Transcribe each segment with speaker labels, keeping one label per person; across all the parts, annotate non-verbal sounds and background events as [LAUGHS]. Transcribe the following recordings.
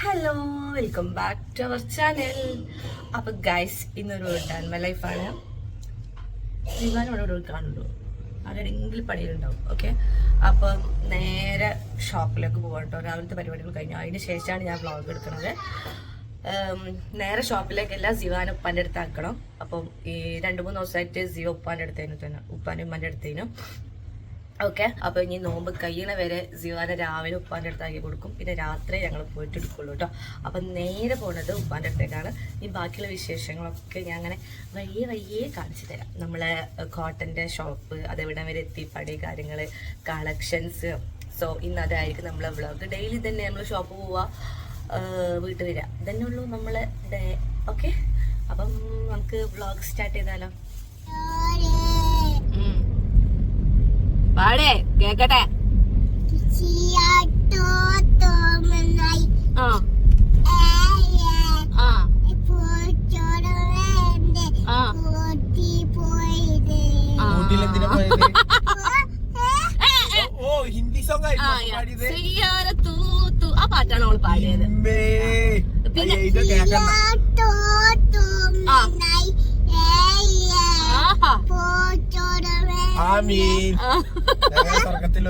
Speaker 1: Hello welcome back to our channel അപ്പൊ guys ഇന്നൊരു ഡാൻമ ലൈഫാണ് വിമാനം ഇവിടെ ഇവിടെ കാണുള്ളൂ. ആരെങ്കിലും പണിയിലുണ്ടാവും ഓക്കെ അപ്പൊ നേരെ ഷോപ്പിലേക്ക് പോകാം കേട്ടോ. രാവിലത്തെ പരിപാടികൾ കഴിഞ്ഞു. അതിന് ശേഷമാണ് ഞാൻ വ്ളോഗ് എടുക്കുന്നത്. നേരെ നേരെ ഷോപ്പിലേക്കല്ല സിവാനും ഉപ്പാന്റെ അടുത്താക്കണം അപ്പം ഈ രണ്ട് മൂന്ന് ദിവസമായിട്ട് സിവ ഉപ്പാന്റെ അടുത്തേനും തന്നെ ഉപ്പാനും ഉമ്മാന്റെ അടുത്തേനു ഓക്കെ. അപ്പൊ ഇനി നോമ്പ് കഴിയണ വരെ സിവാനെ രാവിലെ ഉപ്പാന്റെ അടുത്താക്കി കൊടുക്കും. പിന്നെ രാത്രി ഞങ്ങൾ പോയിട്ട് എടുക്കുള്ളൂ കേട്ടോ. അപ്പൊ നേരെ പോണത് ഉപ്പാന്റെ അടുത്തേക്കാണ്. ഈ ബാക്കിയുള്ള വിശേഷങ്ങളൊക്കെ ഞാൻ അങ്ങനെ വലിയ വലിയ കാണിച്ചു തരാം. നമ്മളെ കോട്ടന്റെ ഷോപ്പ് അതെവിടെ വരെ എത്തി പഴയ കാര്യങ്ങൾ കളക്ഷൻസ് സോ ഇന്ന് അതായിരിക്കും നമ്മളെ വ്ളോഗ് ഡെയിലി തന്നെ നമ്മൾ ഷോപ്പ് പോവാ വീട്ടിൽ വരിക ഇതന്നെ ഉള്ളൂ നമ്മളെ ഡേ ഓക്കെ അപ്പം നമുക്ക് വ്ളോഗ് സ്റ്റാർട്ട് ചെയ്താലോ? പാടേ കേക്കട്ടെ.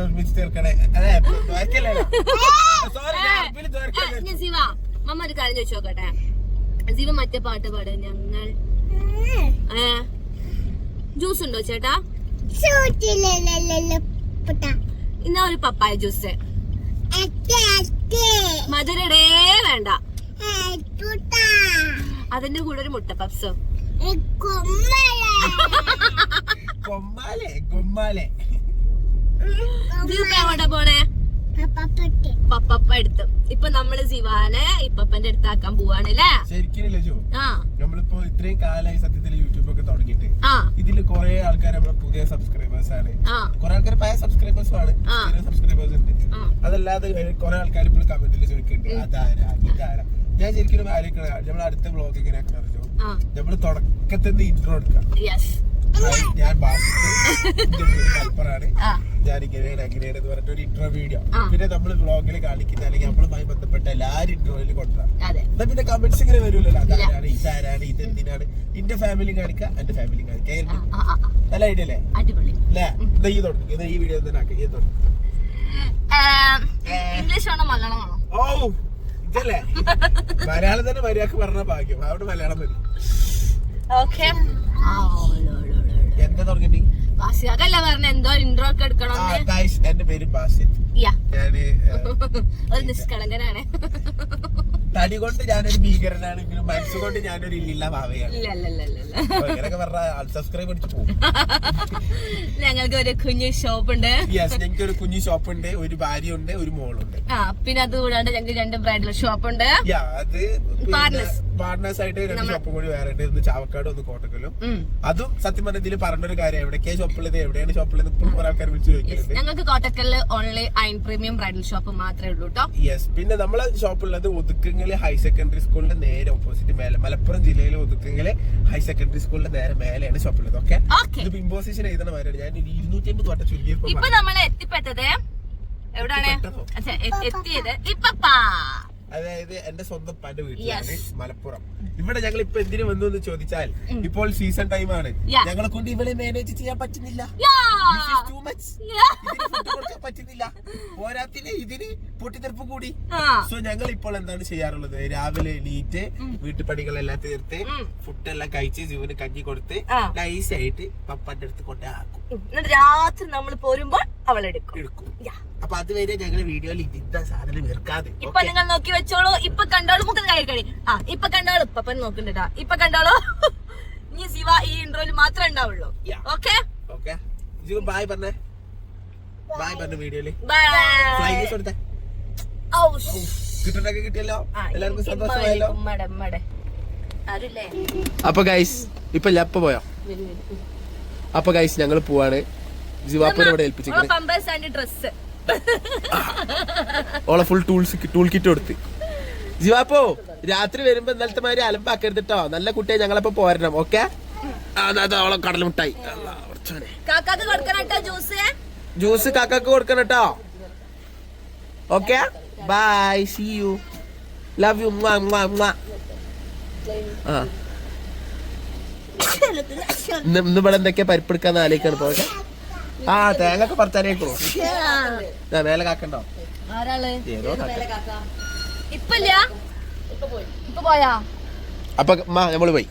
Speaker 2: ഒരുമിച്ച് തീർക്കണേ. അതെ സോറി [LAUGHS]
Speaker 1: ശിവ. മമ്മ ഒരു കാര്യം ചോദിച്ചു നോക്കട്ടെ. ശിവ മറ്റേ പാട്ട് പാട്. ഞങ്ങൾ ജ്യൂസ് ഉണ്ടോ ചേട്ടാ? ഇന്ന ഒരു പപ്പായ ജ്യൂസ്. മധുരടേ വേണ്ട. അതിന്റെ കൂടെ ഒരു മുട്ട പപ്സോ.
Speaker 2: കൊമ്മാലെ കൊമ്മാലെ
Speaker 1: എവിടെ പോണേ? പപ്പപ്പ എടുത്തു ഇപ്പൊ നമ്മൾ സിവാനെ ഇപ്പപ്പന്റെ അടുത്താക്കാൻ
Speaker 2: ജോ.
Speaker 1: ആ.
Speaker 2: നമ്മളിപ്പോ ഇത്രയും കാലമായി സത്യത്തിൽ യൂട്യൂബ് ഒക്കെ തുടങ്ങിയിട്ട്
Speaker 1: ആ.
Speaker 2: ഇതിൽ കുറെ ആൾക്കാർ നമ്മളെ പുതിയ സബ്സ്ക്രൈബേഴ്സ് ആണ്.
Speaker 1: ആ.
Speaker 2: കുറെ ആൾക്കാർ പഴയ സബ്സ്ക്രൈബേഴ്സും ആണ്.
Speaker 1: ആ.
Speaker 2: സബ്സ്ക്രൈബേഴ്സ് ഉണ്ട്. അതല്ലാതെ കുറെ ആൾക്കാർ ഇപ്പോൾ കമന്റിൽ ചോദിക്കുന്നുണ്ട് അതാരാ? ഇതാരാ? ഞാൻ ശരിക്കും ആലോചിക്കണ നമ്മൾ അടുത്ത ബ്ലോഗ് ഇങ്ങനെ ആക്കണം നമ്മൾ തുടക്കത്തിൽ ഇൻട്രോ എടുക്കാം. ഞാൻ ബാക്കി [LAUGHS]
Speaker 1: ആ.
Speaker 2: ഞാൻ ഇങ്ങനെയാണ് അങ്ങനെയാണ് എന്ന് പറഞ്ഞിട്ട് ഒരു ഇൻട്രോ വീഡിയോ. പിന്നെ നമ്മൾ വ്ളോഗിൽ കാണിക്കുന്ന അല്ലെങ്കിൽ നമ്മളുമായി ബന്ധപ്പെട്ട എല്ലാവരും ഇൻട്രോയിൽ കൊണ്ടുവരാം. എന്നാ പിന്നെ കമന്റ്സ് ഇങ്ങനെ വരുമല്ലോ. അതാരാണ് ഇതാരാണ്? ഇതെന്തിനാണ് എന്റെ ഫാമിലി കാണിക്കാം എന്റെ ഫാമിലി കാണിക്കാം. നല്ല ഐഡിയ അല്ലേ? അല്ലേ എന്നാ ഈ തുടങ്ങി എന്നാ ഈ വീഡിയോ തന്നെ ആക്കി. ഈ തുടങ്ങി
Speaker 1: ഇംഗ്ലീഷ് വേണോ മലയാളം വേണോ?
Speaker 2: ഓ ഇതല്ലേ? മലയാളം തന്നെ മര്യാദയ്ക്ക് പറഞ്ഞ ഭാഗ്യം. അവിടെ മലയാളം മതി
Speaker 1: ഓക്കെ
Speaker 2: എന്താ തുടങ്ങിട്ട്
Speaker 1: വാസിയാക്കല്ല പറഞ്ഞ എന്തോ ഇൻട്രോ ഒക്കെ
Speaker 2: എടുക്കണം എന്റെ പേര് ബാസിത്ത്
Speaker 1: യാ.
Speaker 2: ഞാൻ
Speaker 1: ഒരു നിഷ്കളങ്കനാണ്.
Speaker 2: തടി കൊണ്ട് ഞാനൊരു ഭീകരനാണെങ്കിലും മനസ്സ് കൊണ്ട് ഞാനൊരു ഇല്ലില്ല ഭാവയാണ്.
Speaker 1: ഇല്ല
Speaker 2: സബ്സ്ക്രൈബ് അടിച്ച് പോകും [LAUGHS]
Speaker 1: ഞങ്ങൾക്ക് ഒരു കുഞ്ഞു ഷോപ്പ് ഉണ്ട്
Speaker 2: യെസ് ഞങ്ങൾക്ക് ഒരു കുഞ്ഞു ഷോപ്പ് ഉണ്ട് ഒരു ഭാര്യ ഉണ്ട് ഒരു മോളുണ്ട്.
Speaker 1: ആ പിന്നെ അത് കൂടാണ്ട് ഞങ്ങൾക്ക് രണ്ട് ബ്രൈഡൽ ഷോപ്പ് ഉണ്ട്
Speaker 2: അത്. പാർട്ട്നേഴ്സ് ആയിട്ട് രണ്ട് ഷോപ്പ് കൂടി വേറെ ഉണ്ട്. ചാവക്കാട് ഒന്ന് കോട്ടക്കലും. അതും സത്യം പറഞ്ഞ ഇതിൽ പറഞ്ഞൊരു കാര്യം ഷോപ്പ് ഷോപ്പുള്ളത് എവിടെയാണ് ഷോപ്പുള്ളത് ഇപ്പോഴും കുറെ ആൾക്കാർ വിളിച്ചു ചോദിക്കുന്നത്
Speaker 1: ഞങ്ങൾക്ക് കോട്ടക്കലിൽ ഓൺലൈൻ ഐൻ പ്രീമിയം ബ്രൈഡൽ ഷോപ്പ് മാത്രമേ ഉള്ളൂ കേട്ടോ
Speaker 2: യെസ് പിന്നെ നമ്മളെ ഷോപ്പുള്ളത് ഒതുക്കങ്ങൽ ഹയർ സെക്കൻഡറി സ്കൂളിന്റെ നേരെ ഓപ്പോസിറ്റ് മേലെ. മലപ്പുറം ജില്ലയിൽ ഒതുക്കങ്ങൽ ഹയർ സെക്കൻഡറി സ്കൂളിന്റെ നേരെ മേലെയാണ് ഷോപ്പുള്ളത് ഓക്കെ
Speaker 1: ഓക്കെ
Speaker 2: ഇത് ഇമ്പോസിഷൻ എഴുതണ മാതിരിയാണ്. ഞാൻ ഇരുന്നൂറ്റി അമ്പത് വട്ടം ചുരുക്കി
Speaker 1: ഇപ്പൊ നമ്മൾ എത്തിപ്പെട്ടത് എവിടാണ്?
Speaker 2: എത്തിപ്പെട്ടതോ?
Speaker 1: അച്ഛാ, എ- എത്തിയത് ഇപ്പപ്പാ.
Speaker 2: അതായത് എന്റെ സ്വന്തം പണ്ട് വീട്ടിലാണ് മലപ്പുറം. ഇവിടെ ഞങ്ങൾ ഇപ്പൊ എന്തിനു വന്നു എന്ന് ചോദിച്ചാൽ ഇപ്പോൾ സീസൺ ടൈം ആണ്. ഞങ്ങളെ കൊണ്ട് ഇവളെ മാനേജ് ചെയ്യാൻ പറ്റുന്നില്ല
Speaker 1: യാ!
Speaker 2: This is too much.
Speaker 1: യാ!
Speaker 2: ഇതിന് food കൊടുക്കാൻ പറ്റുന്നില്ല പോരാത്തിന് ഇതിന് പൊട്ടിത്തെറുപ്പ് കൂടി. സോ ഞങ്ങൾ ഇപ്പോൾ എന്താണ് ചെയ്യാറുള്ളത്? രാവിലെ എണീറ്റ് വീട്ടുപണികളെല്ലാം തീർത്ത്
Speaker 1: ഫുഡ്
Speaker 2: ഫുഡെല്ലാം കഴിച്ച് ജീവന് കഞ്ഞി കൊടുത്ത്. നൈസ് ആയിട്ട് പപ്പന്റെ അടുത്ത് കൊണ്ടാക്കും
Speaker 1: എന്നിട്ട് രാത്രി നമ്മൾ പോരുമ്പോൾ അവൾ എടുക്കും.
Speaker 2: അപ്പൊ അതുവരെ ഞങ്ങൾ വീഡിയോയിൽ ഇതിന്റെ സാധനം വെറുക്കാതെ
Speaker 1: ഇപ്പൊ നിങ്ങൾ നോക്കി വെച്ചോളൂ. ഇപ്പൊ കണ്ടോളൂ. മുഖം കൈ കഴി ആ ഇപ്പൊ കണ്ടോളൂ. ഇപ്പൊ നോക്കണ്ടാ ഇപ്പൊ കണ്ടോളൂ. [LAUGHS] ഇനി ശിവ ഈ ഇൻട്രോയിൽ മാത്രമേ ഉണ്ടാവുള്ളൂ. ഓക്കെ
Speaker 2: ഓക്കെ ബൈ ബായ് പറഞ്ഞേ. ബായ് പറഞ്ഞു വീഡിയോയിൽ
Speaker 1: ബൈ
Speaker 2: ഫ്ലൈങ് കൊടുത്തേ. കിട്ടണ്ടൊക്കെ കിട്ടിയല്ലോ. എല്ലാവർക്കും സന്തോഷമായല്ലോ. അപ്പൊ ഗൈസ് ഇപ്പൊ ലപ്പ പോയോ? അപ്പൊ ഗൈസ് ഞങ്ങൾ പോവാണ്. ജിവാപ്പൂർ ഇവിടെ ഏൽപ്പിച്ചിരിക്കുന്നത് ഓളെ ഫുൾ ടൂൾസ് ടൂൾ കിറ്റ് കൊടുത്ത്. ജിവാപ്പോ രാത്രി വരുമ്പോ ഇന്നലത്തെ മാതിരി അലമ്പാക്കരുത് കേട്ടോ നല്ല കുട്ടിയെ ഞങ്ങളപ്പോ പോരണം ഓക്കെ? ഓളെ കടൽ മുട്ടായി.
Speaker 1: കാക്കാക്ക് കൊടുക്കണട്ടോ ജ്യൂസ്
Speaker 2: ജ്യൂസ് കാക്കക്ക് കൊടുക്കണം കേട്ടോ okay bye see you love you ആ. ഇന്ന് ഇന്ന് ഇവിടെ എന്തൊക്കെയാ പരിപ്പെടുക്കാന്ന് ആലോചിക്കാണ് പോകട്ടെ ആ തേങ്ങ ഒക്കെ പറിച്ചാലേക്കോ മേലെ കാക്കണ്ടോ? ഏതോ അപ്പൊ നമ്മൾ പോയി.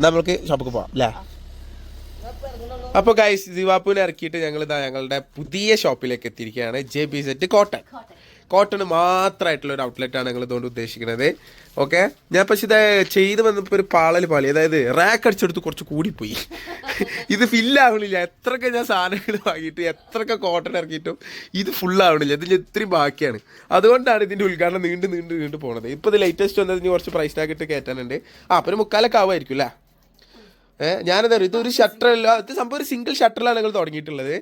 Speaker 2: നമ്മൾക്ക് ഷോപ്പിക്ക് പോവാം അല്ലേ അപ്പൊ ഗൈസ് ദിവാപ്പുവിനെ ഇറക്കിയിട്ട് ഞങ്ങൾ ഇതാ ഞങ്ങളുടെ പുതിയ ഷോപ്പിലേക്ക് എത്തിയിരിക്കുകയാണ് J B set cotton cotton മാത്രമായിട്ടുള്ള ഒരു ഔട്ട്ലെറ്റ് ആണ് ഞങ്ങൾ ഇതുകൊണ്ട് ഉദ്ദേശിക്കുന്നത്. ഓക്കെ ഞാൻ പക്ഷെ ഇത് ചെയ്ത് വന്നപ്പോൾ ഒരു പാളൽ പാളി അതായത് റാക്ക് അടിച്ചെടുത്ത് കുറച്ച് കൂടിപ്പോയി. [LAUGHS] ഇത് ഫില്ലാവണില്ല എത്രയൊക്കെ ഞാൻ സാധനങ്ങൾ വാങ്ങിയിട്ട് എത്രയൊക്കെ കോട്ടൺ ഇറക്കിയിട്ടും ഇത് ഫുള്ളാവണില്ല ഇതിൽ ഇത്രയും ബാക്കിയാണ്. അതുകൊണ്ടാണ് ഇതിന്റെ ഉദ്ഘാടനം നീണ്ട് നീണ്ട് നീണ്ട് പോണത്. ഇപ്പോൾ ഇത് ലേറ്റസ്റ്റ് വന്നത് ഇനി കുറച്ച് പ്രൈസ് ടാഗ് ഇട്ട് കയറ്റാനുണ്ട്. ആ അപ്പം ഒരു മുക്കാലൊക്കെ ആവുമായിരിക്കും അല്ലേ? ഞാനെന്താ പറയുക ഇതൊരു ഷട്ടർ അല്ല ഇത് സംഭവം ഒരു സിംഗിൾ ഷട്ടറിലാണ് ഞങ്ങൾ തുടങ്ങിയിട്ടുള്ളത്.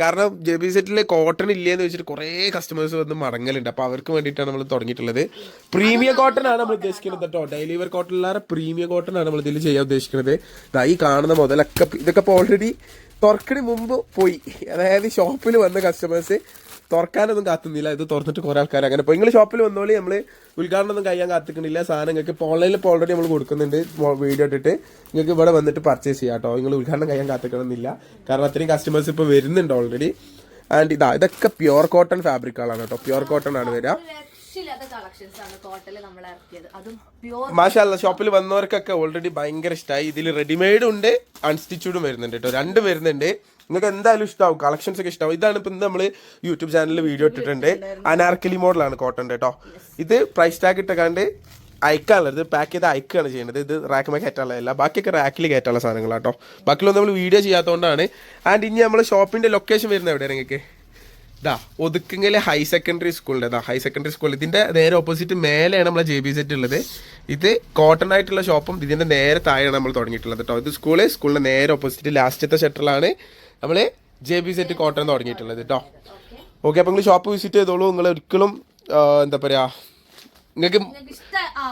Speaker 2: കാരണം ജെ ബി സെറ്റിൽ കോട്ടൺ ഇല്ലേന്ന് വെച്ചിട്ട് കുറേ കസ്റ്റമേഴ്സ് വന്ന് മടങ്ങലുണ്ട്. അപ്പോൾ അവർക്ക് വേണ്ടിയിട്ടാണ് നമ്മൾ തുടങ്ങിയിട്ടുള്ളത്. പ്രീമിയം കോട്ടൺ ആണ് നമ്മൾ ഉദ്ദേശിക്കുന്നത് കേട്ടോ ഡെയിലി വെയർ കോട്ടണിലാറെ പ്രീമിയം കോട്ടൺ ആണ് നമ്മൾ ഇതിൽ ചെയ്യാൻ ഉദ്ദേശിക്കുന്നത്. ഈ കാണുന്ന മുതലൊക്കെ ഇതൊക്കെ ഇപ്പോൾ ഓൾറെഡി തുറക്കണി മുമ്പ് പോയി. അതായത് ഷോപ്പിൽ വന്ന കസ്റ്റമേഴ്സ് തുറക്കാനൊന്നും കാത്തുന്നില്ല. ഇത് തുറന്നിട്ട് കുറേ ആൾക്കാർ അങ്ങനെ ഇപ്പോൾ നിങ്ങൾ ഷോപ്പിൽ വന്നോളി. നമ്മൾ ഉദ്ഘാടനമൊന്നും കഴിയാൻ കാത്തിക്കണില്ല. സാധനം നിങ്ങൾക്ക് ഇപ്പോൾ ഓൺലൈനിൽ ഇപ്പോൾ ഓൾറെഡി നമ്മൾ കൊടുക്കുന്നുണ്ട്. വീഡിയോ ഇട്ടിട്ട്. നിങ്ങൾക്ക് ഇവിടെ വന്നിട്ട് പർച്ചേസ് ചെയ്യാം കേട്ടോ നിങ്ങൾ ഉദ്ഘാടനം കഴിയാൻ കാത്തിക്കണമെന്നില്ല കാരണം അത്രയും കസ്റ്റമേഴ്സ് ഇപ്പോൾ വരുന്നുണ്ട് ഓൾറെഡി ആൻഡ് ഇതാ ഇതൊക്കെ പ്യുവർ കോട്ടൺ ഫാബ്രിക്കുകളാണ് കേട്ടോ പ്യുവർ കോട്ടൺ ആണ് വരിക
Speaker 1: പ്യൂർ
Speaker 2: മാഷാല്ല ഷോപ്പിൽ വന്നവർക്കൊക്കെ ഓൾറെഡി ഭയങ്കര ഇഷ്ടമായി ഇതിൽ റെഡിമെയ്ഡും ഉണ്ട് അൺസ്റ്റിച്ചൂഡും വരുന്നുണ്ട് കേട്ടോ രണ്ടും വരുന്നുണ്ട്. നിങ്ങൾക്ക് എന്തായാലും ഇഷ്ടമാവും കളക്ഷൻസ് ഒക്കെ ഇഷ്ടമാവും ഇതാണ് ഇപ്പം നമ്മൾ യൂട്യൂബ് ചാനലിൽ വീഡിയോ ഇട്ടിട്ടുണ്ട്. അനാർക്കലി മോഡലാണ് കോട്ടൺ കേട്ടോ ഇത് പ്രൈസ് ടാഗ് ഇട്ടക്കാണ്ട് അയക്കാനുള്ളത് ഇത്. പാക്ക് ചെയ്ത് അയക്കുകയാണ് ചെയ്യുന്നത്. ഇത് റാക്കുമേ കയറ്റാനുള്ളതല്ല ബാക്കിയൊക്കെ റാക്കിൽ കയറ്റാനുള്ള സാധനങ്ങളാട്ടോ ബാക്കിയൊന്നും നമ്മൾ വീഡിയോ ചെയ്യാത്തതുകൊണ്ടാണ് ആൻഡ് ഇനി നമ്മൾ ഷോപ്പിന്റെ ലൊക്കേഷൻ വരുന്നത് എവിടെ നിങ്ങൾക്ക്? ഇതാ ഒതുക്കിങ്ങലെ ഹൈ സെക്കൻഡറി സ്കൂളിന്റെ ഇതാ ഹൈ സെക്കൻഡറി സ്കൂൾ ഇതിന്റെ നേരെ ഓപ്പോസിറ്റ് മേലെയാണ് നമ്മളെ ജെ ബി സെറ്റ് ഉള്ളത്. ഇത് കോട്ടൺ ആയിട്ടുള്ള ഷോപ്പും ഇതിന്റെ നേരെ താഴെയാണ് നമ്മൾ തുടങ്ങിയിട്ടുള്ളത് കേട്ടോ ഇത് സ്കൂൾ സ്കൂളിന്റെ നേരെ ഓപ്പോസിറ്റ് ലാസ്റ്റത്തെ ഷട്ടറിലാണ് നമ്മൾ ജെ ബി സെറ്റ് കോട്ടൺ തുടങ്ങിയിട്ടുള്ളത് കേട്ടോ ഓക്കെ അപ്പോൾ നിങ്ങൾ ഷോപ്പ് വിസിറ്റ് ചെയ്തോളൂ. നിങ്ങൾ ഒരിക്കലും എന്താ പറയാ നിങ്ങൾക്ക്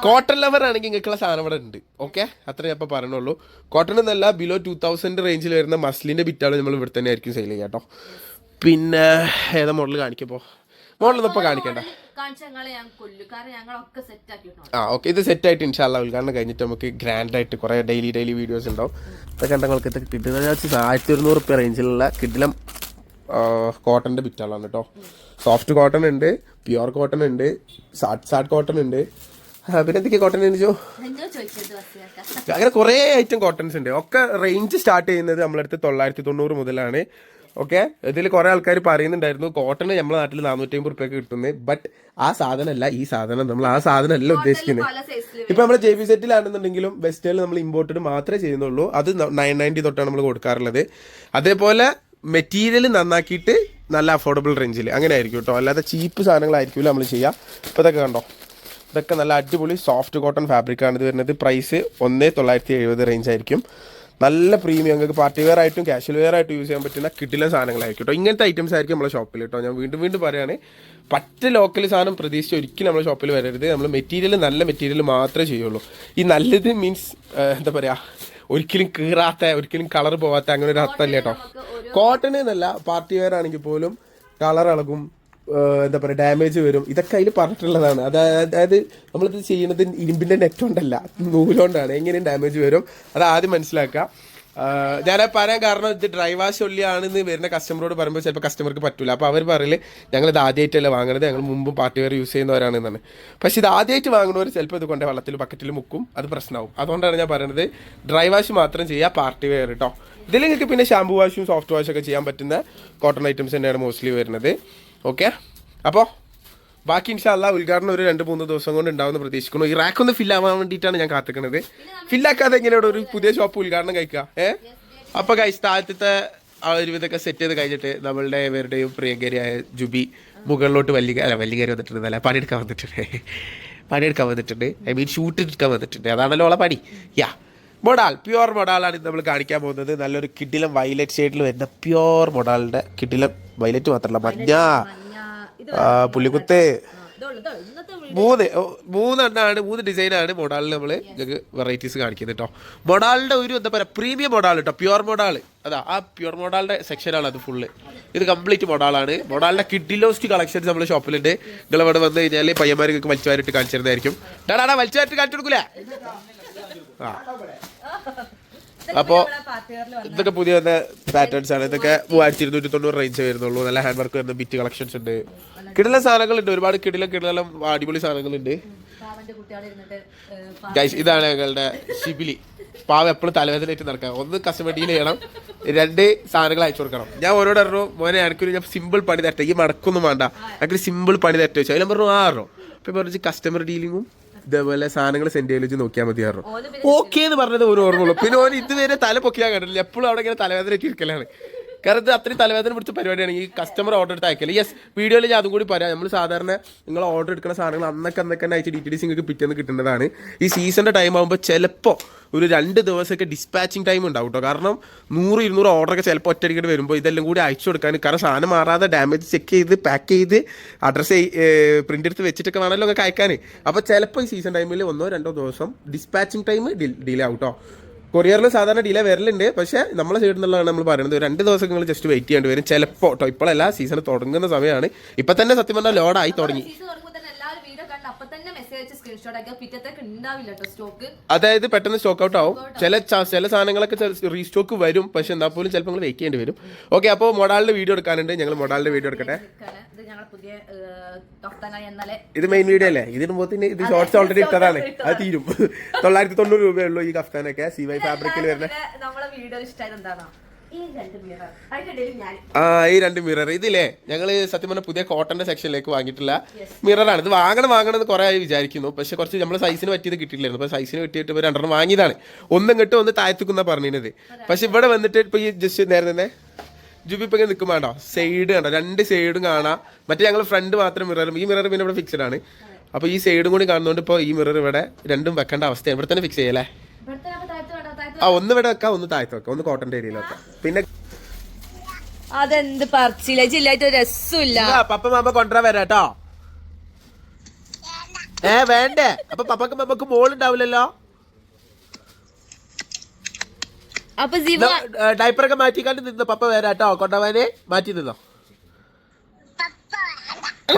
Speaker 2: കോട്ടൺ ലവർ ആണെങ്കിൽ നിങ്ങൾക്കുള്ള സാധനം ഇവിടെ ഉണ്ട്. ഓക്കെ അത്ര ഞാൻ ഇപ്പോൾ പറഞ്ഞുള്ളൂ. കോട്ടൺ എന്നല്ല ബിലോ ടൂ തൗസൻഡ് റേഞ്ചിൽ വരുന്ന മസ്ലിന്റെ ബിറ്റാണ് നമ്മൾ ഇവിടെ തന്നെ ആയിരിക്കും സെയിൽ ചെയ്യാം കേട്ടോ പിന്നെ ഏതാ മോഡൽ കാണിക്കുമ്പോൾ മോഡലൊന്നും ഇപ്പോൾ കാണിക്കണ്ട.
Speaker 1: കാണിച്ച ഞാൻ കൊല്ലു. കാരണം ഞങ്ങളൊക്കെ സെറ്റ് ആക്കിയിട്ടുണ്ട്.
Speaker 2: ആ ഓക്കെ. ഇത് സെറ്റ് ആയിട്ട് ഇൻഷാല്ല ഉദ്ഘാടനം കഴിഞ്ഞിട്ട് നമുക്ക് ഗ്രാൻഡ് ആയിട്ട് കുറേ ഡെയിലി ഡെയിലി വീഡിയോസ് ഉണ്ടാവും. ഇതൊക്കെ ഞങ്ങൾക്ക് ഇത് കിട്ടുന്ന ആയിരത്തി ഒരുന്നൂറ് റുപ്യ റേഞ്ചിലുള്ള കിഡിലം കോട്ടന്റെ ബിറ്റാളാണ് കേട്ടോ സോഫ്റ്റ് കോട്ടൺ ഉണ്ട് പ്യുവർ കോട്ടൺ ഉണ്ട് സാറ്റ് സാറ്റ് കോട്ടൺ ഉണ്ട്. പിന്നെ എന്തൊക്കെ കോട്ടൺ ഉണ്ട് ചോ
Speaker 1: എന്തോ
Speaker 2: അങ്ങനെ കുറേ ഐറ്റം കോട്ടൺസ് ഉണ്ട്. ഒക്കെ റേഞ്ച് സ്റ്റാർട്ട് ചെയ്യുന്നത് നമ്മളടുത്ത് തൊള്ളായിരത്തി തൊണ്ണൂറ് മുതലാണ്. ഓക്കെ? ഇതിൽ കുറെ ആൾക്കാർ പറയുന്നുണ്ടായിരുന്നു കോട്ടൺ നമ്മുടെ നാട്ടിൽ നാനൂറ്റി അമ്പത് റുപ്യക്ക് കിട്ടുന്നത് ബട്ട് ആ സാധനമല്ല ഈ സാധനം നമ്മൾ ആ സാധനമല്ല ഉദ്ദേശിക്കുന്നത് ഇപ്പൊ നമ്മൾ ജെ ബി സെറ്റിലാണെന്നുണ്ടെങ്കിലും വെസ്റ്റേൽ നമ്മൾ ഇമ്പോർട്ടഡ് മാത്രമേ ചെയ്യുന്നുള്ളൂ അത് നയൻ നയന്റി തൊട്ടാണ് നമ്മൾ കൊടുക്കാറുള്ളത്. അതേപോലെ മെറ്റീരിയൽ നന്നാക്കിയിട്ട് നല്ല അഫോർഡബിൾ റേഞ്ചിൽ അങ്ങനെ ആയിരിക്കും കേട്ടോ അല്ലാതെ ചീപ്പ് സാധനങ്ങളായിരിക്കില്ല നമ്മൾ ചെയ്യുക ഇപ്പോൾ ഇതൊക്കെ കണ്ടോ? ഇതൊക്കെ നല്ല അടിപൊളി സോഫ്റ്റ് കോട്ടൺ ഫാബ്രിക് ആണ് ഇത് വരുന്നത്. പ്രൈസ് ഒന്നേ തൊള്ളായിരത്തി എഴുപത് റേഞ്ച് ആയിരിക്കും. നല്ല പ്രീമിയം നിങ്ങൾക്ക് പാർട്ടി വെയർ ആയിട്ടും കാഷ്വൽ വെയർ ആയിട്ടും യൂസ് ചെയ്യാൻ പറ്റുന്ന കിട്ടില്ല സാധനങ്ങളായിരിക്കും കേട്ടോ ഇങ്ങനത്തെ ഐറ്റംസ് ആയിരിക്കും നമ്മുടെ ഷോപ്പിൽ കേട്ടോ ഞാൻ വീണ്ടും വീണ്ടും പറയുകയാണ് പറ്റ ലോക്കൽ സാധനം പ്രതീക്ഷിച്ച് ഒരിക്കലും നമ്മുടെ ഷോപ്പിൽ വരരുത്. നമ്മൾ മെറ്റീരിയൽ നല്ല മെറ്റീരിയൽ മാത്രമേ ചെയ്യുള്ളൂ. ഈ നല്ലത് മീൻസ് എന്താ പറയുക ഒരിക്കലും കീറാത്ത ഒരിക്കലും കളർ പോവാത്ത അങ്ങനെ ഒരു അർത്ഥമല്ല കേട്ടോ കോട്ടൺ എന്നല്ല പാർട്ടി വെയർ ആണെങ്കിൽ പോലും കളർ ഇളകും എന്താ പറയുക ഡാമേജ് വരും. ഇതൊക്കെ അതിൽ പറഞ്ഞിട്ടുള്ളതാണ്. അതായത് നമ്മളിത് ചെയ്യുന്നത് ഇരുമ്പിന്റെ നെറ്റ് കൊണ്ടല്ല നൂലുകൊണ്ടാണ് എങ്ങനെയും ഡാമേജ് വരും. അത് ആദ്യം മനസ്സിലാക്കുക. ആഹ് ഞാൻ പറയാൻ കാരണം ഇത് ഡ്രൈ വാഷ് ഒള്ളിയാണെന്ന് വരുന്ന കസ്റ്റമറോട് പറയുമ്പോൾ ചിലപ്പോൾ കസ്റ്റമർക്ക് പറ്റില്ല അപ്പോൾ അവർ പറയൽ ഞങ്ങൾ ഇത് ആദ്യമായിട്ടല്ല വാങ്ങണത്. ഞങ്ങൾ മുമ്പ് പാർട്ടി വെയർ യൂസ് ചെയ്യുന്നവരാണെന്നാണ് പക്ഷേ ഇത് ആദ്യമായിട്ട് വാങ്ങുന്നവർ ചിലപ്പോൾ ഇത് കൊണ്ട് വെള്ളത്തിൽ ബക്കറ്റിൽ മുക്കും. അത് പ്രശ്നമാവും അതുകൊണ്ടാണ് ഞാൻ പറയുന്നത് ഡ്രൈ വാഷ് മാത്രം ചെയ്യുക പാർട്ടി വെയർ കേട്ടോ ഇതിൽ നിങ്ങൾക്ക് പിന്നെ ഷാമ്പു വാഷും സോഫ്റ്റ് വാഷും ഒക്കെ ചെയ്യാൻ പറ്റുന്ന കോട്ടൺ ഐറ്റംസ് തന്നെയാണ് മോസ്റ്റ്ലി വരുന്നത്. ഓക്കെ അപ്പോൾ ബാക്കി ഇൻഷാല്ല ഉദ്ഘാടനം ഒരു രണ്ട് മൂന്ന് ദിവസം കൊണ്ട് ഉണ്ടാവുന്ന പ്രതീക്ഷിക്കുന്നു. ഈ റാക്ക് ഒന്ന് ഫിൽ ആവാൻ വേണ്ടിയിട്ടാണ് ഞാൻ കാത്തിക്കുന്നത് ഫില്ലാക്കാതെ എങ്ങനെയാണ് ഒരു പുതിയ ഷോപ്പ് ഉദ്ഘാടനം കഴിക്കുക ഏ? അപ്പോൾ കൈ താഴത്തെ ആ ഒരു ഇതൊക്കെ സെറ്റ് ചെയ്ത് കഴിഞ്ഞിട്ട് നമ്മളുടെ ഇവരുടെയും പ്രിയങ്കരിയായ ജുബി മുകളിലോട്ട് വലിയ അല്ല വലിയ കയറി വന്നിട്ടുണ്ട് അല്ല പണിയെടുക്കാൻ വന്നിട്ടുണ്ട്. പണിയെടുക്കാൻ വന്നിട്ടുണ്ട്. ഐ മീൻ ഷൂട്ട് എടുക്കാൻ വന്നിട്ടുണ്ട്. അതാണല്ലോ ഓളെ പണി. യാ മൊഡാൾ പ്യുവർ മൊഡാളാണ് ഇത് നമ്മൾ കാണിക്കാൻ പോകുന്നത്. നല്ലൊരു കിഡിലം വയലറ്റ് ഷെയ്ഡിൽ വരുന്ന പ്യുവർ മൊഡാളിന്റെ കിഡിലം വയലറ്റ് മാത്രമല്ല മഞ്ഞ പുള്ളിക്കുത്ത് മൂന്ന് മൂന്നെണ്ണാണ് മൂന്ന് ഡിസൈനാണ് മൊഡാളിൽ നമ്മൾ ഞങ്ങൾക്ക് വെറൈറ്റീസ് കാണിക്കുന്നത് കേട്ടോ മൊഡാളിന്റെ ഒരു എന്താ പറയുക പ്രീമിയം മൊഡാൾ കേട്ടോ പ്യുവർ മൊഡാൾ അതാ ആ പ്യുവർ മൊഡാളിന്റെ സെക്ഷനാണ് അത് ഫുള്ള് ഇത് കംപ്ലീറ്റ് മൊഡാളാണ് മൊഡാളിന്റെ കിഡിലോസ്റ്റ് കളക്ഷൻസ് നമ്മുടെ ഷോപ്പിലുണ്ട്. നിങ്ങൾ ഇവിടെ വന്നു കഴിഞ്ഞാൽ പയ്യന്മാർക്ക് വലിച്ചു കാണിച്ചിരുന്നതായിരിക്കും ഡാടാ വലിച്ചുവാരിട്ട് ടാടാ വലിച്ചു വാരിട്ട് കാണിച്ചു കൊടുക്കൂലേ? ആ. അപ്പോ ഇതൊക്കെ പുതിയ വന്ന പാറ്റേൺസ് ആണ്. ഇതൊക്കെ മൂവായിരത്തി ഇരുന്നൂറ്റി തൊണ്ണൂറ് റേഞ്ച് വരുന്നുള്ളൂ. നല്ല ഹാൻഡ് വർക്ക് വരുന്ന ബിറ്റ് കളക്ഷൻസ് ഉണ്ട്. കിടില സാധനങ്ങളുണ്ട്. ഒരുപാട് കിടില കിടിലം അടിപൊളി സാധനങ്ങളുണ്ട്. ഗൈസ് ഇതാണ് ഞങ്ങളുടെ ഷിബിലി പാവ എപ്പോഴും തലവേദനയായിട്ട് നടക്കാം ഒന്ന് കസ്റ്റമർ ഡീൽ ചെയ്യണം രണ്ട് സാധനങ്ങൾ അയച്ചു കൊടുക്കണം. ഞാൻ ഓരോട് പറഞ്ഞു മോനെ എനിക്കൊരു ഞാൻ സിമ്പിൾ പണി തരട്ടെ. ഈ മടക്കൊന്നും വേണ്ട. എനിക്കൊരു സിമ്പിൾ പണി തരട്ടെ. വെച്ചു അതിലും പറഞ്ഞു ആ പറഞ്ഞു. അപ്പൊ പറഞ്ഞു കസ്റ്റമർ ഡീലിങ്ങും ഇതേപോലെ സാധനങ്ങൾ സെൻഡ് ചെയ്ത് നോക്കിയാൽ മതി പറഞ്ഞു. ഓക്കെ എന്ന് പറഞ്ഞത് ഒരു ഓർമ്മയുള്ളൂ. പിന്നെ ഓൻ ഇതുവരെ തല പൊക്കിയാൻ കണ്ടില്ല എപ്പോഴും അവിടെ ഇങ്ങനെ തലവേദന ഇരിക്കലാണ്. കാരണം ഇത് അത്രയും തലവേദന പിടിച്ച പരിപാടിയാണ്. ഈ കസ്റ്റമർ ഓർഡർ എടുത്ത് അയക്കൽ. യെസ് വീഡിയോയിൽ ഞാൻ അതും കൂടി പറയാം. നമ്മൾ സാധാരണ നിങ്ങൾ ഓർഡർ എടുക്കുന്ന സാധനങ്ങൾ അന്നൊക്കെ അന്നൊക്കെ തന്നെ അയച്ച് ഡി ടി ഡി സിങ്ങൾക്ക് പിറ്റേന്ന് കിട്ടുന്നതാണ്. ഈ സീസണിന്റെ ടൈം ആകുമ്പോൾ ചിലപ്പോൾ ഒരു രണ്ട് ദിവസമൊക്കെ ഡിസ്പാച്ചിങ് ടൈം ഉണ്ടാവും കേട്ടോ കാരണം നൂറ് ഇരുന്നൂറ് ഓർഡറൊക്കെ ചിലപ്പോൾ ഒറ്റയടിക്കിട്ട് വരുമ്പോൾ ഇതെല്ലാം കൂടി അയച്ചു കൊടുക്കാൻ കാരണം സാധനം മാറാതെ ഡാമേജ് ചെക്ക് ചെയ്ത് പാക്ക് ചെയ്ത് അഡ്രസ്സ് പ്രിന്റ് എടുത്ത് വെച്ചിട്ടൊക്കെ വേണമല്ലോ ഒക്കെ അയക്കാൻ അപ്പോൾ ചിലപ്പോൾ ഈ സീസൺ ടൈമിൽ ഒന്നോ രണ്ടോ ദിവസം ഡിസ്പാച്ചിങ് ടൈം ഡിലേ ആവും കേട്ടോ കൊറിയറിൽ സാധാരണ ഡിലേ വരലുണ്ട്. പക്ഷേ നമ്മളെ സൈഡിൽ നിന്നുള്ളതാണ് നമ്മൾ പറയുന്നത് രണ്ട് ദിവസം നിങ്ങൾ ജസ്റ്റ് വെയിറ്റ് ചെയ്യേണ്ടി വരും. ചിലപ്പോൾ കേട്ടോ ഇപ്പോഴല്ല സീസൺ തുടങ്ങുന്ന സമയമാണ് ഇപ്പം തന്നെ സത്യം പറഞ്ഞാൽ ലോഡായി തുടങ്ങി
Speaker 1: സീസൺ തുടങ്ങുമ്പോൾ തന്നെ എല്ലാവരും വീഡിയോ കണ്ട് അപ്പൊ തന്നെ മെസ്സേജ് സ്ക്രീൻഷോട്ട് ആക്കിയാൽ പിറ്റത്തേക്ക് ഉണ്ടാവില്ല കേട്ടോ സ്റ്റോക്ക്
Speaker 2: അതായത് പെട്ടെന്ന് സ്റ്റോക്ക് ഔട്ട് ആവും. ചില ചില സാധനങ്ങളൊക്കെ റീസ്റ്റോക്ക് വരും. പക്ഷെ എന്നാൽ പോലും ചിലപ്പോൾ നിങ്ങൾ വെയിറ്റ് ചെയ്യേണ്ടി വരും. ഓക്കെ അപ്പോൾ മൊഡാളിന്റെ വീഡിയോ എടുക്കാനുണ്ട്. ഞങ്ങൾ മൊഡാളിന്റെ വീഡിയോ എടുക്കട്ടെ.
Speaker 1: ഇത് ഞങ്ങൾ പുതിയ
Speaker 2: ഇത് മെയിൻ വീഡിയോ അല്ലേ? ഇതിന് മുമ്പത്തിന് ഇത് ഷോർട്സ് ഓൾറെഡി ഇട്ടതാണ്. അത് തീരും. തൊള്ളായിരത്തി തൊണ്ണൂറ് രൂപയുള്ളൂ ഈ കഫ്താനൊക്കെ. സി വൈ ഫാബ്രിക്കിൽ വരുന്ന.
Speaker 1: നമ്മളെ വീഡിയോ ഇഷ്ടമായത് എന്താണോ? ഈ രണ്ട് മിറർ അതിന്റെ
Speaker 2: ആ ഈ രണ്ട് മിറർ ഇതില്ലേ? ഞങ്ങൾ സത്യം പറഞ്ഞ പുതിയ കോട്ടന്റെ സെക്ഷനിലേക്ക് വാങ്ങിയിട്ടില്ല മിററാണ് ഇത് വാങ്ങണം വാങ്ങണം എന്ന് കുറെ ആയി വിചാരിക്കുന്നു. പക്ഷെ കുറച്ച് നമ്മൾ സൈസിന് പറ്റിയത് കിട്ടിയില്ലായിരുന്നു. അപ്പോൾ സൈസിന് പറ്റിയിട്ട് ഇപ്പോൾ രണ്ടെണ്ണം വാങ്ങിയതാണ്. ഒന്നും കിട്ടും ഒന്ന് താഴ്ത്തുക്കുന്ന പറഞ്ഞിരുന്നത്. പക്ഷെ ഇവിടെ വന്നിട്ട് ഇപ്പോൾ ഈ ജസ്റ്റ് നേരെ തന്നെ ജുബി ഇപ്പൊ ഇങ്ങനെ നിൽക്കും വേണ്ടോ സൈഡ് കണ്ടോ? രണ്ട് സൈഡും കാണാം. മറ്റേ ഞങ്ങൾ ഫ്രണ്ട് മാത്രം മിററും ഈ മിറർ പിന്നെ ഇവിടെ ഫിക്സഡ് ആണ്. അപ്പോൾ ഈ സൈഡും കൂടി കാണുന്നതുകൊണ്ട് ഇപ്പോൾ ഈ മിറർ ഇവിടെ രണ്ടും വെക്കേണ്ട അവസ്ഥയാണ്. ഇവിടെ തന്നെ ഫിക്സ് ചെയ്യല്ലേ? ആ ഒന്ന് ഇവിടെ വെക്കാം ഒന്ന് താഴ്ത്ത് വെക്കാം ഒന്ന് കോട്ടന്റെ ഏരിയയിൽ വെക്കാം. പിന്നെ
Speaker 1: അതെന്ത് പറച്ചില്ല ജില്ലായിട്ട് രസമില്ല
Speaker 2: പപ്പ മാമ കൊണ്ടുവരാൻ വരാട്ടോ ഏ വേണ്ടേ? അപ്പൊ പപ്പക്ക് മമ്മക്ക് മോളുണ്ടാവില്ലല്ലോ?
Speaker 1: അപ്പൊ ജീവ
Speaker 2: ഡൈപ്പറൊക്കെ മാറ്റിക്കാണ്ട് നിന്നോ പപ്പ വേരാട്ടോ കൊണ്ടുപോവാന് മാറ്റി നിന്നോ.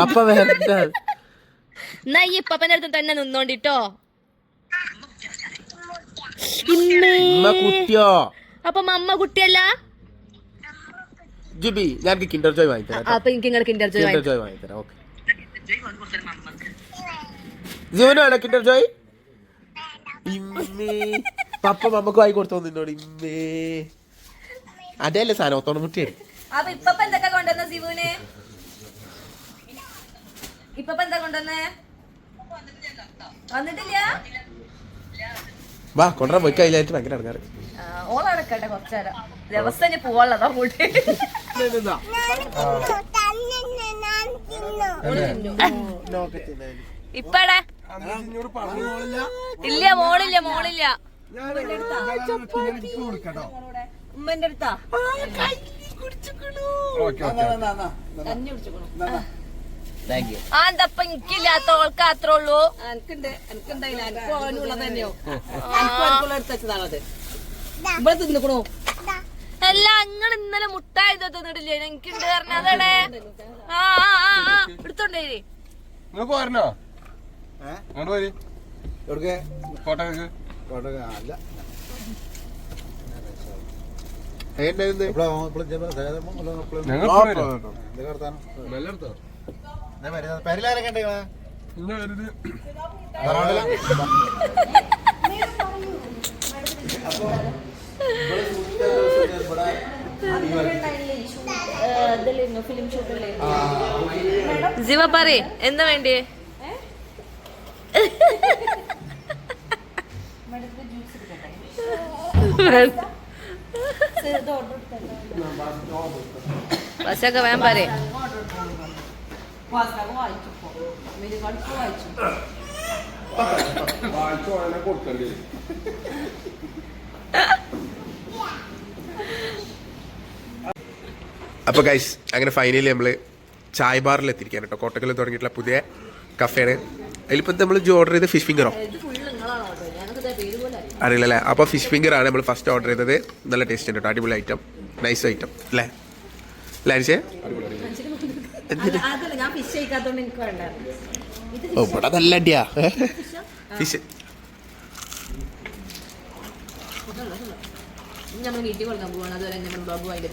Speaker 2: പപ്പ വേണ്ട.
Speaker 1: എന്നാ ഈ പപ്പന്റെ അടുത്ത് തന്നെ നിന്നോണ്ടിട്ടോ.
Speaker 2: കുത്തിയോ
Speaker 1: അപ്പൊ മമ്മ കുട്ടിയല്ല?
Speaker 2: ജിബി ഞാൻ കിൻഡർ ജോയ് വാങ്ങിത്തരാം
Speaker 1: അപ്പൊ എനിക്ക് നിങ്ങൾ കിൻഡർ ജോയ്
Speaker 2: കിൻഡർ ജോയ് വാങ്ങിത്തരാം ഓക്കെ. ജീവന് വേണോ കിൻഡർ ജോയ്? ഇമ്മേ. പപ്പ മമ്മക്ക് വായി കൊടുത്തോ നിന്നോട് ഇമ്മേ. അതല്ലേ സാധനം ഒത്തോണം മുട്ടിയാണ്
Speaker 1: അപ്പൊ ഇപ്പപ്പ എന്തൊക്കെ കൊണ്ടുവന്ന സിവുന്? ഇപ്പപ്പ എന്താ കൊണ്ടുവന്നേ? വന്നിട്ടില്ല.
Speaker 2: വാ കൊണ്ടുവരാൻ പോയി കയ്യിലായിട്ട് ഭയങ്കര ഇറങ്ങാറ്.
Speaker 1: ഓളടക്കട്ടെ കുറച്ചേരം ദിവസം ഞാൻ പോവാനുള്ളതാ അങ്ങോട്ട്? ഇപ്പടെ? ഇല്ല മോളില്ല മോളില്ല. ഉമ്മന്റെ അടുത്താ. ആ. എന്തപ്പ എനിക്കില്ലാത്ത ഓൾക്ക് അത്ര ഉള്ളൂ?
Speaker 3: എനിക്കുണ്ട്. എനിക്കുണ്ടായില്ല. എനിക്ക് ഓനുള്ളത് തന്നെയോ? എനിക്ക് ഓനക്കുള്ള എടുത്ത് വെച്ചതാണത്. ഇവിടെ തിന്നിക്കണു?
Speaker 1: അല്ല നിങ്ങൾ ഇന്നലെ മുട്ടായി തിന്നിട്ടില്ലേ? എനിക്കുണ്ട് പറഞ്ഞ അതടെ ആ ആ ആ എടുത്തോണ്ടേ
Speaker 4: നിങ്ങൾക്ക് വരണോ അങ്ങോട്ട് പോരി കോട്ടയ്ക്ക് ഞങ്ങൾ ഇന്ന് വരുത്
Speaker 1: ജിവ പറയേ എന്താ വേണ്ടേ ബസ്സൊക്കെ വേൻ പറയേ.
Speaker 2: അപ്പോൾ ഗൈസ് അങ്ങനെ ഫൈനലി നമ്മൾ ചായ് ബാറിൽ എത്തിയിരിക്കാൻ കേട്ടോ കോട്ടക്കലിൽ തുടങ്ങിയിട്ടുള്ള പുതിയ കഫേയാണ് അതിലിപ്പോൾ നമ്മൾ ഓർഡർ ചെയ്ത ഫിഷ് ഫിംഗറോ അറിയില്ലല്ലേ? അപ്പോൾ ഫിഷ് ഫിംഗർ ആണ് നമ്മൾ ഫസ്റ്റ് ഓർഡർ ചെയ്തത്. നല്ല ടേസ്റ്റ് ഉണ്ട് കേട്ടോ അടിപൊളി ഐറ്റം നൈസ് ഐറ്റം അല്ലേ? അല്ലേ അനിഷേ? ഇവിടെ നല്ല അടിയാ. ഫിഷ്
Speaker 3: നമ്മൾ വീട്ടിൽ കൊടുക്കാൻ പോവാണ്. ബ്ലോഗ് അതിന്റെ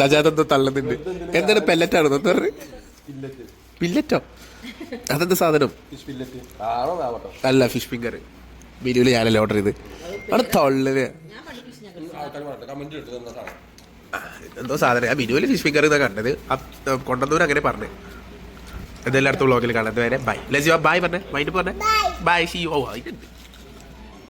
Speaker 2: സജാതെന്തോ തള്ളുന്നുണ്ട്. എന്താണ് പെല്ലറ്റാണോ എന്താ പില്ലറ്റോ അതെന്താ സാധനം? അല്ല ഫിഷ് ഫിംഗർ ബിരിയാണി ഞാനല്ലേ ഓർഡർ ചെയ്ത്. അവിടെ
Speaker 4: തള്ളൽ.
Speaker 2: എന്തോ സാധനം. ആ ബിരുവിൽ ഫിഷ് ഫിംഗർ എന്നാ കണ്ടത്. കൊണ്ടുവന്നവർ അങ്ങനെ പറഞ്ഞു. എന്തെല്ലാം അടുത്ത ബ്ലോഗിൽ കാണാം. വരെ ബൈ ലസിയോ ബൈ പറഞ്ഞേ. മൈൻഡ് പറഞ്ഞേ. ബൈ സി ഓ അതിട്ടുണ്ട്